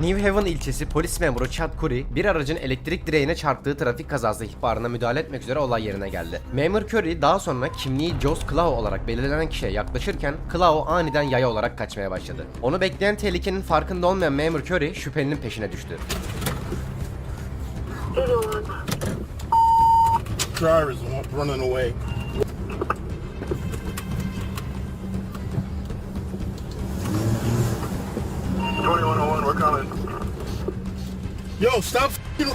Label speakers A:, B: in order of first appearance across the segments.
A: New Haven ilçesi polis memuru Chad Curry bir aracın elektrik direğine çarptığı trafik kazası ihbarına müdahale etmek üzere olay yerine geldi. Memur Curry daha sonra kimliği Joss Clow olarak belirlenen kişiye yaklaşırken Clow aniden yaya olarak kaçmaya başladı. Onu bekleyen tehlikenin farkında olmayan memur Curry şüphelinin peşine düştü.
B: Driver is running away. Twenty-one oh one, we're coming. Yo, stop. f***ing-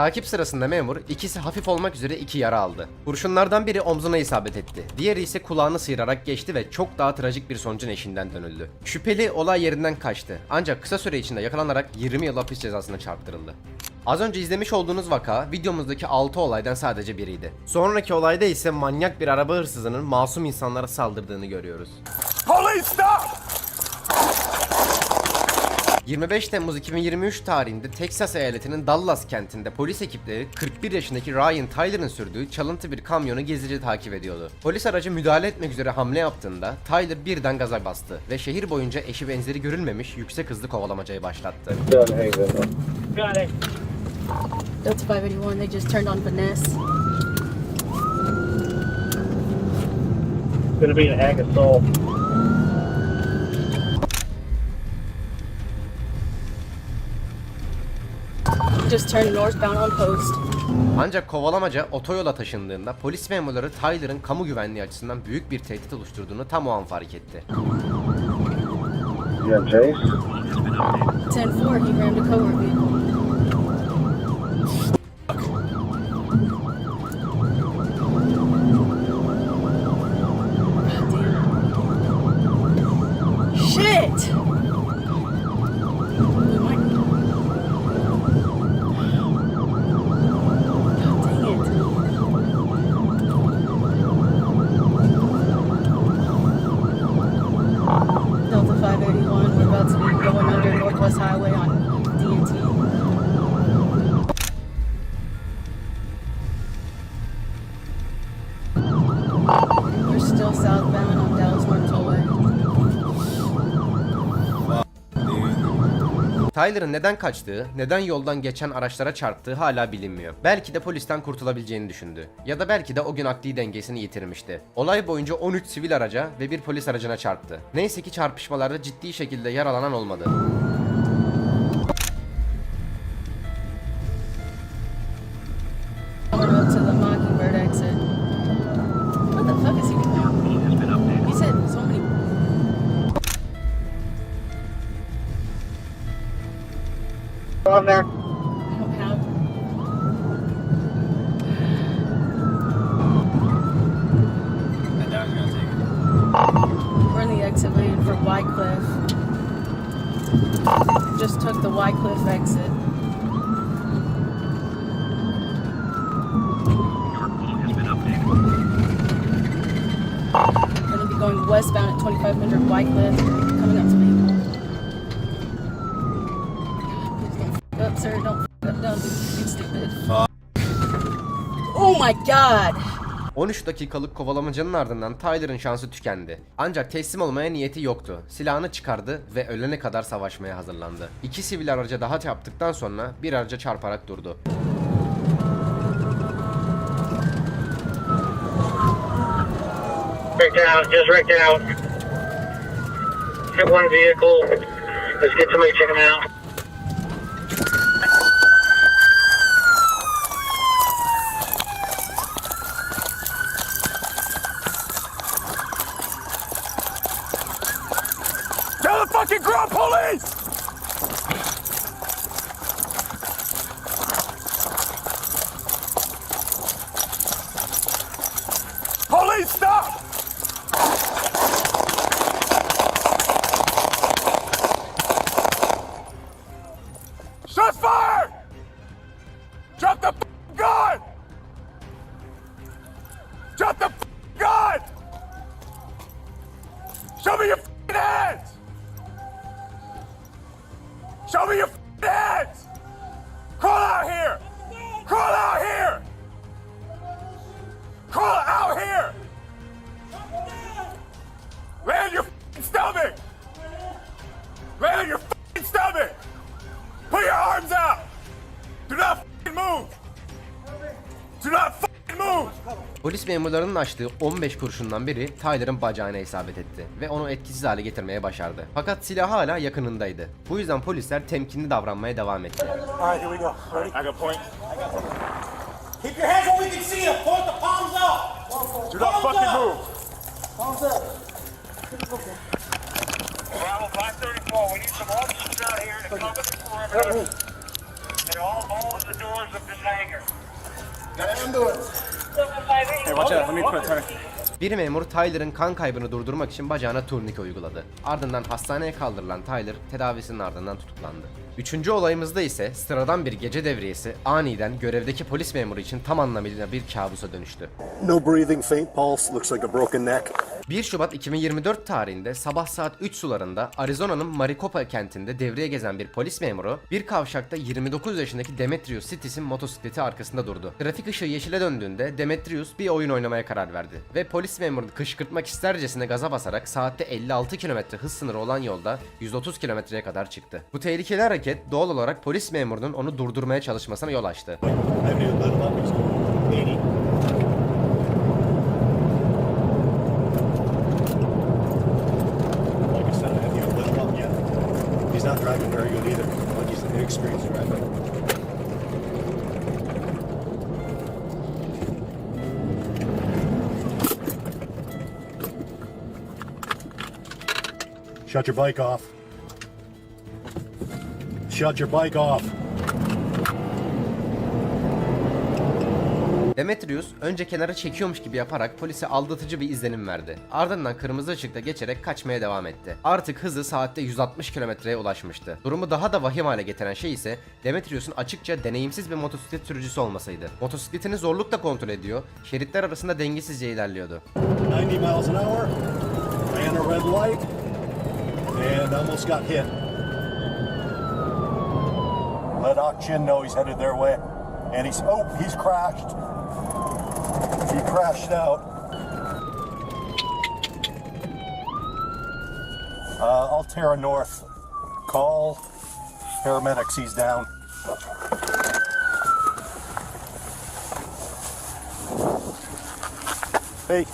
A: Takip sırasında memur ikisi hafif olmak üzere iki yara aldı. Kurşunlardan biri omzuna isabet etti. Diğeri ise kulağını sıyırarak geçti ve çok daha trajik bir sonucun eşinden dönüldü. Şüpheli olay yerinden kaçtı. Ancak kısa süre içinde yakalanarak 20 yıl hapis cezasına çarptırıldı. Az önce izlemiş olduğunuz vaka videomuzdaki 6 olaydan sadece biriydi. Sonraki olayda ise manyak bir araba hırsızının masum insanlara saldırdığını görüyoruz.
B: Police, stop!
A: 25 Temmuz 2023 tarihinde Texas eyaletinin Dallas kentinde polis ekipleri 41 yaşındaki Ryan Tyler'ın sürdüğü çalıntı bir kamyonu gizlice takip ediyordu. Polis aracı müdahale etmek üzere hamle yaptığında Tyler birden gaza bastı ve şehir boyunca eşi benzeri görülmemiş yüksek hızlı kovalamacayı başlattı.
C: Got it.
D: Delta 581, they just turned on finesse.
C: Gonna be an hack assault.
D: Just turned northbound on post.
A: Ancak kovalamaca otoyola taşındığında polis memurları Tyler'ın kamu güvenliği açısından büyük bir tehdit oluşturduğunu tam o an fark etti.
C: You got Chase?
D: 10-4, he rammed a cover vehicle. Shit! God dang it. Delta 581, we're about to be going under Northwest Highway on DNT. We're still southbound on Dallas North Tollway.
A: Tyler'ın neden kaçtığı, neden yoldan geçen araçlara çarptığı hala bilinmiyor. Belki de polisten kurtulabileceğini düşündü. Ya da belki de o gün akli dengesini yitirmişti. Olay boyunca 13 sivil araca ve bir polis aracına çarptı. Neyse ki çarpışmalarda ciddi şekilde yaralanan olmadı.
C: On there.
D: We're in the exit lane for Wycliffe. Just took the Wycliffe exit. Going westbound at 2500 Wycliffe. Sir. Don't. Don't do anything stupid. Oh my god!
A: 13 dakikalık kovalamacanın ardından Tyler'ın şansı tükendi. Ancak teslim olmaya niyeti yoktu. Silahını çıkardı ve ölene kadar savaşmaya hazırlandı. İki sivil araca daha çarptıktan sonra bir araca çarparak durdu.
E: Wrecked out, just wrecked out. Hit one vehicle. Let's get somebody to check him out.
B: Fucking ground police! Show me your hands! Crawl out here! Crawl out here! Crawl out here! Lay on your stomach! Lay on your stomach! Put your arms out! Do not move! Do not move!
A: Polis memurlarının açtığı 15 kurşundan biri Tyler'ın bacağına isabet etti ve onu etkisiz hale getirmeye başardı. Fakat silah hala yakınındaydı. Bu yüzden polisler temkinli davranmaya devam etti.
B: All right, here we go. Ready? I got point.
F: Keep your hands where we can see them. Point the palms up.
B: Do not fucking move.
E: Bravo 534, we need some officers out here to cover the perimeter. And all, all of the doors of this hangar.
B: Hey, watch out. Let me put a
A: Bir memur Tyler'ın kan kaybını durdurmak için bacağına turnike uyguladı. Ardından hastaneye kaldırılan Tyler tedavisinin ardından tutuklandı. Üçüncü olayımızda ise sıradan bir gece devriyesi aniden görevdeki polis memuru için tam anlamıyla bir kabusa dönüştü.
G: No breathing, faint pulse, looks like a broken neck.
A: 1 Şubat 2024 tarihinde sabah saat 3 sularında Arizona'nın Maricopa kentinde devreye gezen bir polis memuru bir kavşakta 29 yaşındaki Demetrius Citis'in motosikleti arkasında durdu. Trafik ışığı yeşile döndüğünde Demetrius bir oyun oynamaya karar verdi ve polis memurunu kışkırtmak istercesine gaza basarak saatte 56 km hız sınırı olan yolda 130 kilometreye kadar çıktı. Bu tehlikeli hareket doğal olarak polis memurunun onu durdurmaya çalışmasına yol açtı.
G: Shut your bike off. Shut your bike off.
A: Demetrius önce kenara çekiyormuş gibi yaparak polise aldatıcı bir izlenim verdi. Ardından kırmızı ışıkta geçerek kaçmaya devam etti. Artık hızı saatte 160 kilometreye ulaşmıştı. Durumu daha da vahim hale getiren şey ise Demetrius'un açıkça deneyimsiz bir motosiklet sürücüsü olmasıydı. Motosikletini zorlukla kontrol ediyor, şeritler arasında dengesizce ilerliyordu.
G: 90 miles an hour, ran a red light, and almost got hit. Let Ock Chin know he's headed their way. And he's, oh, he's crashed. He crashed out. Uh, Altera North. Call paramedics, he's down. Hey,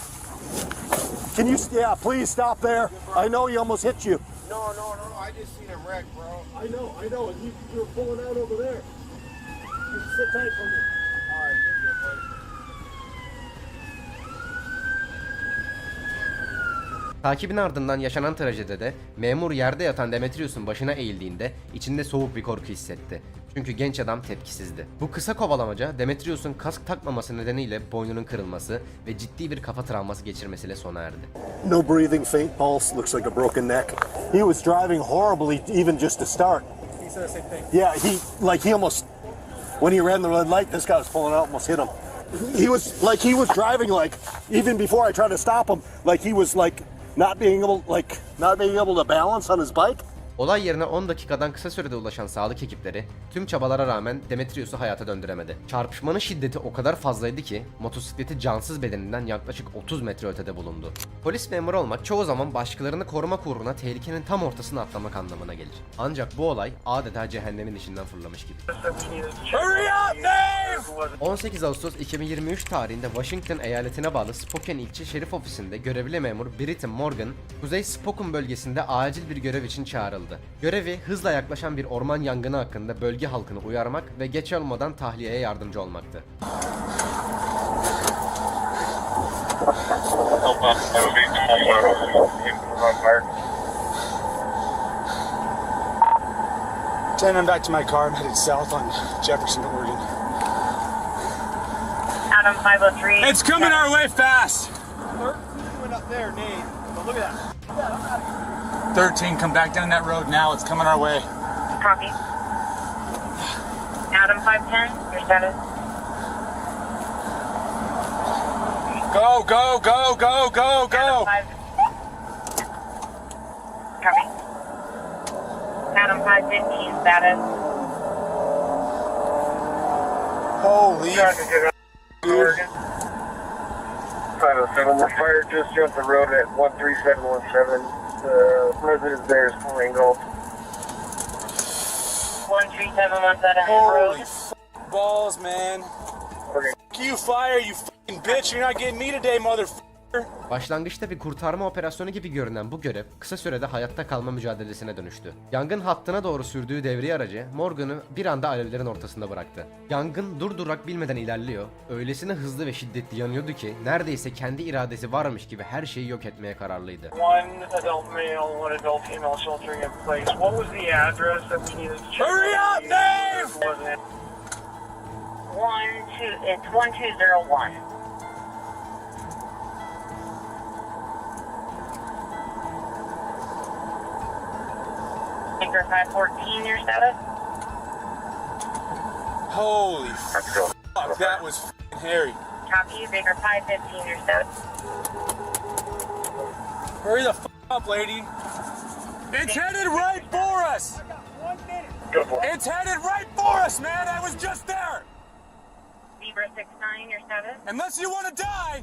G: can you, yeah, please stop there. I know he almost hit you.
B: No, no, no, no. I just seen him wreck, bro.
G: I know, I know. You, you're pulling out over there. Just sit tight for me.
A: Takibin ardından yaşanan trajedide memur yerde yatan Demetrius'un başına eğildiğinde içinde soğuk bir korku hissetti. Çünkü genç adam tepkisizdi. Bu kısa kovalamaca Demetrius'un kask takmaması nedeniyle boynunun kırılması ve ciddi bir kafa travması geçirmesiyle sona erdi.
G: No breathing, faint pulse, looks like a broken neck. He was driving horribly even just to start.
B: He said the same thing.
G: Yeah, he, like, he almost, when he ran the red light, this guy was pulling out, almost hit him. He was, like, he was driving, like, even before I tried to stop him, like, he was, like, not being able, like, not being able to balance on his bike.
A: Olay yerine 10 dakikadan kısa sürede ulaşan sağlık ekipleri tüm çabalara rağmen Demetrius'u hayata döndüremedi. Çarpışmanın şiddeti o kadar fazlaydı ki motosikleti cansız bedeninden yaklaşık 30 metre ötede bulundu. Polis memuru olmak çoğu zaman başkalarını korumak uğruna tehlikenin tam ortasına atlamak anlamına gelir. Ancak bu olay adeta cehennemin içinden fırlamış gibi.
B: Hurry up, Dave!
A: 18 Ağustos 2023 tarihinde Washington eyaletine bağlı Spokane ilçe şerif ofisinde görevli memur Britton Morgan, Kuzey Spokane bölgesinde acil bir görev için çağrıldı. Görevi hızla yaklaşan bir orman yangını hakkında bölge halkını uyarmak ve geç olmadan tahliyeye yardımcı olmaktı.
H: Send him back to my car. I'm headed south on Jefferson, Oregon.
C: Adam 503.
H: It's coming our way fast.
B: 13 went up there, Nate. But look at that.
H: 13, come back down that road now. It's coming our way.
C: Copy. Adam 510, your status.
H: Go, go, go, go, go,
C: Adam
H: go.
C: 5.
I: Copy. Adam 515 status.
H: Holy
E: Oregon. 507, the fire just jumped the road at 13717. The resident there is pouring gold.
I: 13717
H: Holy
I: road.
H: balls, man.
E: Okay.
H: F- you fire, you fucking bitch. You're not getting me today, motherfucker.
A: Başlangıçta bir kurtarma operasyonu gibi görünen bu görev kısa sürede hayatta kalma mücadelesine dönüştü. Yangın hattına doğru sürdüğü devriye aracı Morgan'ı bir anda alevlerin ortasında bıraktı. Yangın durdurak bilmeden ilerliyor, öylesine hızlı ve şiddetli yanıyordu ki neredeyse kendi iradesi varmış gibi her şeyi yok etmeye kararlıydı.
H: Hurry up, Dave!
E: Wasn't it?
I: One two. It's 1201. Anchor 514, your status?
H: Holy f- fuck, that was f***ing hairy.
I: Copy. Baker 515, your status.
H: Hurry the f- up, lady. It's headed right for us. It's headed right for us, man. I was just there.
I: Zebra 69, your status.
H: Unless you want to die,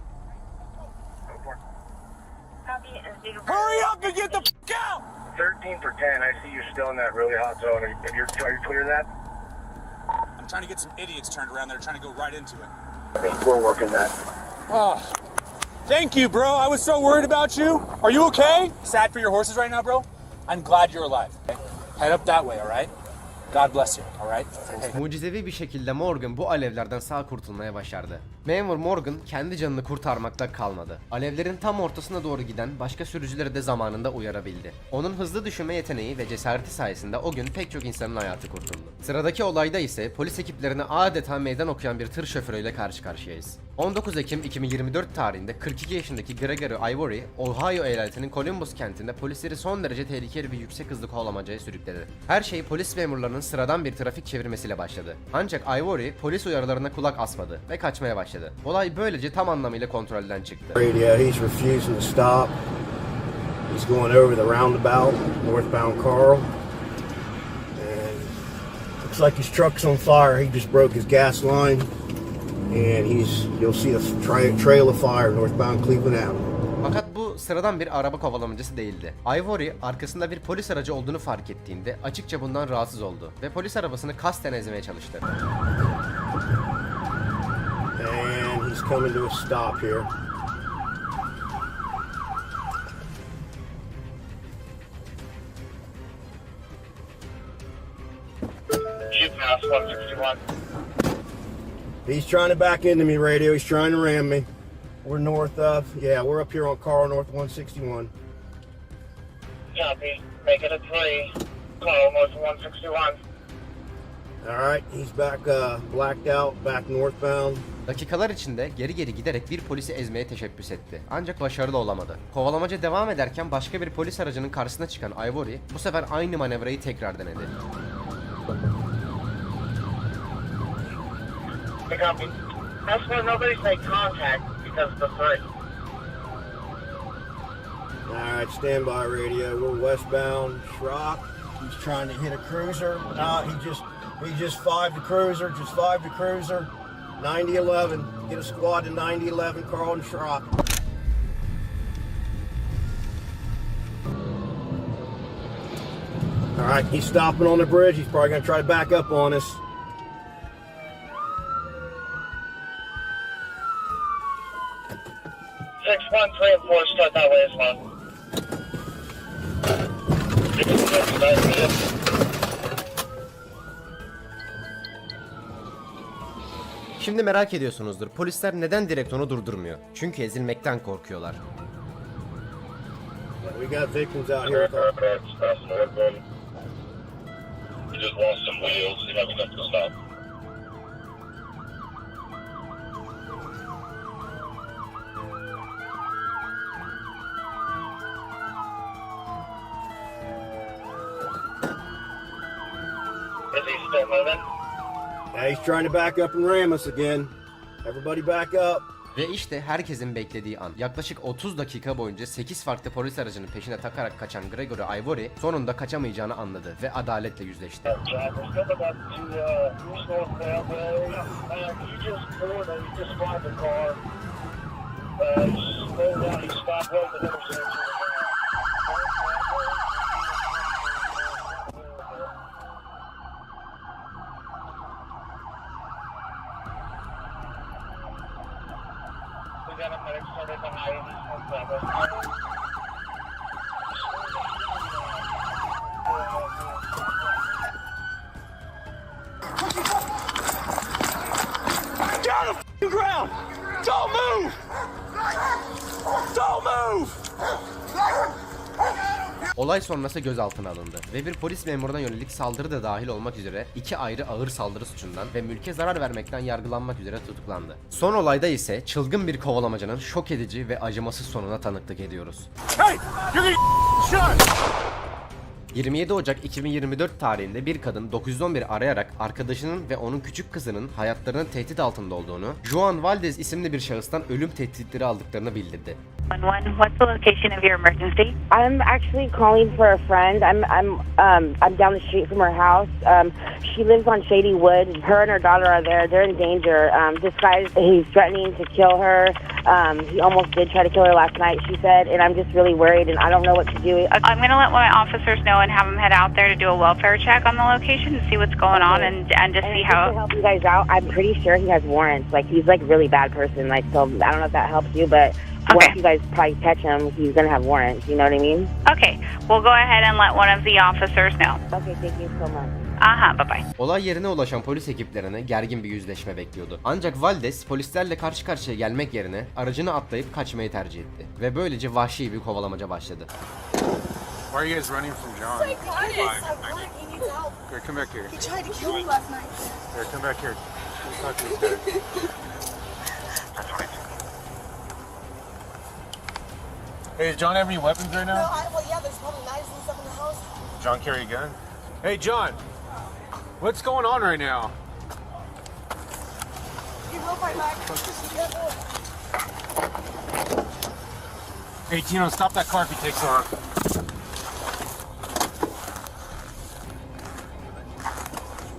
I: Copy. And Zebra.
H: hurry up and get the f- out.
E: 13 for 10. I see you're still in that really hot zone. Are you, are you, are you clear of that?
H: I'm trying to get some idiots turned around that are trying to go right into it.
E: We're working that.
H: Oh, thank you, bro. I was so worried about you. Are you okay? Sad for your horses right now, bro? I'm glad you're alive. Okay? Head up that way, all right? God bless you, all right? Hey.
A: Mucizevi bir şekilde Morgan bu alevlerden sağ kurtulmaya başardı. Memur Morgan kendi canını kurtarmakta kalmadı. Alevlerin tam ortasına doğru giden başka sürücüleri de zamanında uyarabildi. Onun hızlı düşünme yeteneği ve cesareti sayesinde o gün pek çok insanın hayatı kurtuldu. Sıradaki olayda ise polis ekiplerine adeta meydan okuyan bir tır şoförüyle karşı karşıyayız. 19 Ekim 2024 tarihinde 42 yaşındaki Gregory Ivory, Ohio eyaletinin Columbus kentinde polisleri son derece tehlikeli bir yüksek hızlı kovalamacaya sürükledi. Her şey polis memurlarının sıradan bir trafik çevirmesiyle başladı. Ancak Ivory polis uyarılarına kulak asmadı ve kaçmaya başladı. Olay böylece tam anlamıyla kontrolden çıktı.
J: Radio, he's refusing to stop. He's going over the roundabout, northbound Carl. And looks like his truck's on fire. He just broke his gas line. And he's, you'll see a tra- trail of fire northbound Cleveland Avenue.
A: Fakat bu sıradan bir araba kovalamacası değildi. Ivory arkasında bir polis aracı olduğunu fark ettiğinde açıkça bundan rahatsız oldu ve polis arabasını kasten ezmeye çalıştı.
J: He's coming to a stop here.
E: Chief Mass 161.
J: He's trying to back into me, radio. He's trying to ram me. We're north of, yeah, we're up here on Carl North 161.
E: Copy. Make it a three. Carl almost 161.
J: All right, he's back, uh, blacked out, back northbound.
A: Dakikalar içinde geri geri giderek bir polisi ezmeye teşebbüs etti. Ancak başarılı olamadı. Kovalamaca devam ederken başka bir polis aracının karşısına çıkan Ivory bu sefer aynı manevrayı tekrar denedi.
E: Hey, copy. That's why nobody's made contact because of the threat.
J: All right, standby radio. We're westbound. Schrock. He's trying to hit a cruiser. No, he just he just five the cruiser. Just five the cruiser. 9011. Get a squad to 9011. Carl and Schrock. All right, he's stopping on the bridge. He's probably gonna try to back up on us.
A: Şimdi merak ediyorsunuzdur polisler neden direkt onu durdurmuyor? Çünkü ezilmekten korkuyorlar.
J: We got victims out here.
E: He just wants some wheels. He might be left to stop. Is he still moving?
J: Yeah, he's trying to back up and ram us again. Everybody back up.
A: Ve işte herkesin beklediği an. Yaklaşık 30 dakika boyunca 8 farklı polis aracının peşine takarak kaçan Gregory Ivory sonunda kaçamayacağını anladı ve adaletle yüzleşti.
E: Jack, we're coming up to uh, East North Railway. Uh, he just pulled and he just bought the car. Uh, he slowed down, he stopped right at the intersection. We got a medic started on I-87.
K: Get on the f***ing ground! Don't move! Don't move!
A: Olay sonrası gözaltına alındı ve bir polis memuruna yönelik saldırı da dahil olmak üzere iki ayrı ağır saldırı suçundan ve mülke zarar vermekten yargılanmak üzere tutuklandı. Son olayda ise çılgın bir kovalamacının şok edici ve acımasız sonuna tanıklık ediyoruz.
B: Hey, you're.
A: 27 Ocak 2024 tarihinde bir kadın 911 arayarak arkadaşının ve onun küçük kızının hayatlarının tehdit altında olduğunu, Juan Valdez isimli bir şahıstan ölüm tehditleri aldıklarını bildirdi.
I: One, what's the location of your emergency?
L: I'm actually calling for a friend. I'm I'm um I'm down the street from her house. Um, she lives on Shady Wood. Her and her daughter are there. They're in danger. Um, this guy he's threatening to kill her. Um, he almost did try to kill her last night. She said, and I'm just really worried, and I don't know what to do.
I: I'm going to let my officers know and have them head out there to do a welfare check on the location and see what's going on and, and just
L: And
I: see
L: just to
I: how.
L: help you guys out, I'm pretty sure he has warrants. Like he's like a really bad person. Like so, I don't know if that helps you, but once you guys probably catch him, he's gonna have warrants. You know what I mean?
I: Okay, we'll go ahead and let one of the officers know.
L: Okay, thank you so much.
I: Huh, bye bye.
A: Olay yerine ulaşan polis ekiplerine gergin bir yüzleşme bekliyordu. Ancak Valdez polislerle karşı karşıya gelmek yerine aracını atlayıp kaçmayı tercih etti. Ve böylece vahşi bir kovalamaca başladı.
B: Why are you guys running from John? Here, come back here.
D: He tried to kill me last night.
B: Here, come back here. Let's talk to this guy. Hey, does John have any weapons right now?
D: I, well, yeah, there's probably knives and stuff in the house.
B: John carry a gun? Hey, John. What's going on right now?
D: Back.
B: Hey, Tino, stop that car if he takes off.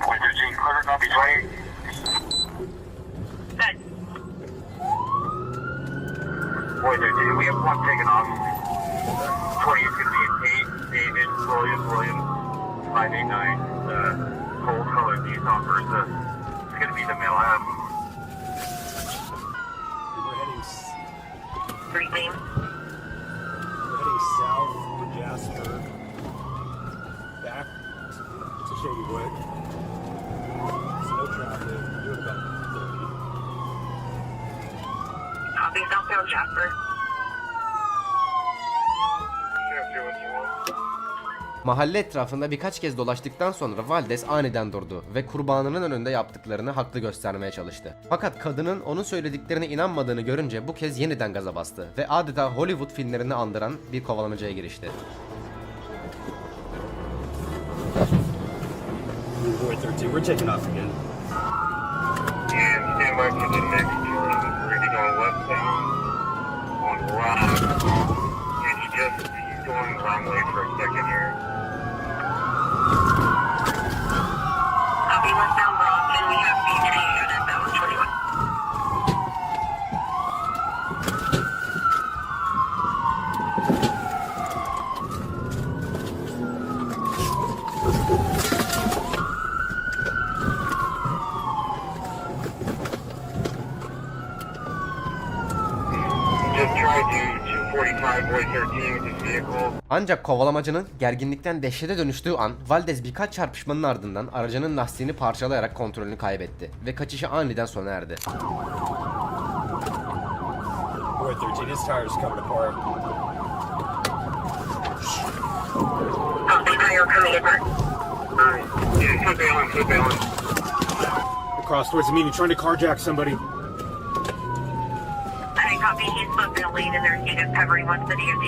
E: Point 13, clear, copy 20.
I: Good.
E: Point 13, we have one taken off. 20 is going to be Tate, David, William, William, 589, uh, gold colored Nissan Versa. It's going to be the male half.
J: We're heading,
I: Street name?
J: we're heading south to Jasper, back to Shady Wood. Slow traffic, doing about 30.
I: Copy, Southbound Jasper.
A: Mahalle etrafında birkaç kez dolaştıktan sonra Valdez aniden durdu ve kurbanının önünde yaptıklarını haklı göstermeye çalıştı. Fakat kadının onun söylediklerine inanmadığını görünce bu kez yeniden gaza bastı ve adeta Hollywood filmlerini andıran bir kovalamacaya girişti.
J: Boy 13, we're taking off again.
E: And stand by for the next turn. We're going to go westbound on Rock. And he just, he's going the wrong way for a second here.
I: Copy, westbound Brock, and we have BJ unit that was 21.
E: Just tried to 245 Boy 13 with his vehicle.
A: Ancak kovalamacının gerginlikten dehşete dönüştüğü an Valdez birkaç çarpışmanın ardından aracının lastiğini parçalayarak kontrolünü kaybetti ve kaçışı aniden sona erdi.
J: Boy 13, his tire's coming apart.
I: Copy, now you're coming apart.
E: Alright, yeah, foot balance, foot balance.
J: Across meeting, trying to carjack somebody.
I: I think copy, he's supposed to lead and there's units covering one city of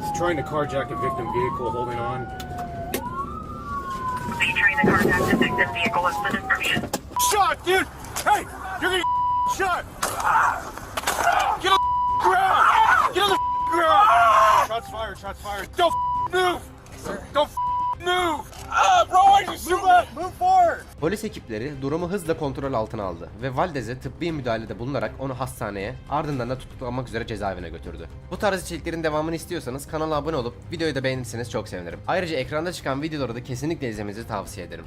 J: He's trying to carjack a victim vehicle, holding on.
I: Are trying to contact the victim vehicle? What's the description?
B: Shot, dude! Hey,
H: You're gonna get shot. Get on the ground. Get on the ground. Shots fired. Shots fired. Don't move. Don't move. Ah, bro, why'd you shoot me? Move forward.
A: Polis ekipleri durumu hızla kontrol altına aldı ve Valdez'e tıbbi müdahalede bulunarak onu hastaneye ardından da tutuklanmak üzere cezaevine götürdü. Bu tarz içeriklerin devamını istiyorsanız kanala abone olup videoyu da beğenirseniz çok sevinirim. Ayrıca ekranda çıkan videoları da kesinlikle izlemenizi tavsiye ederim.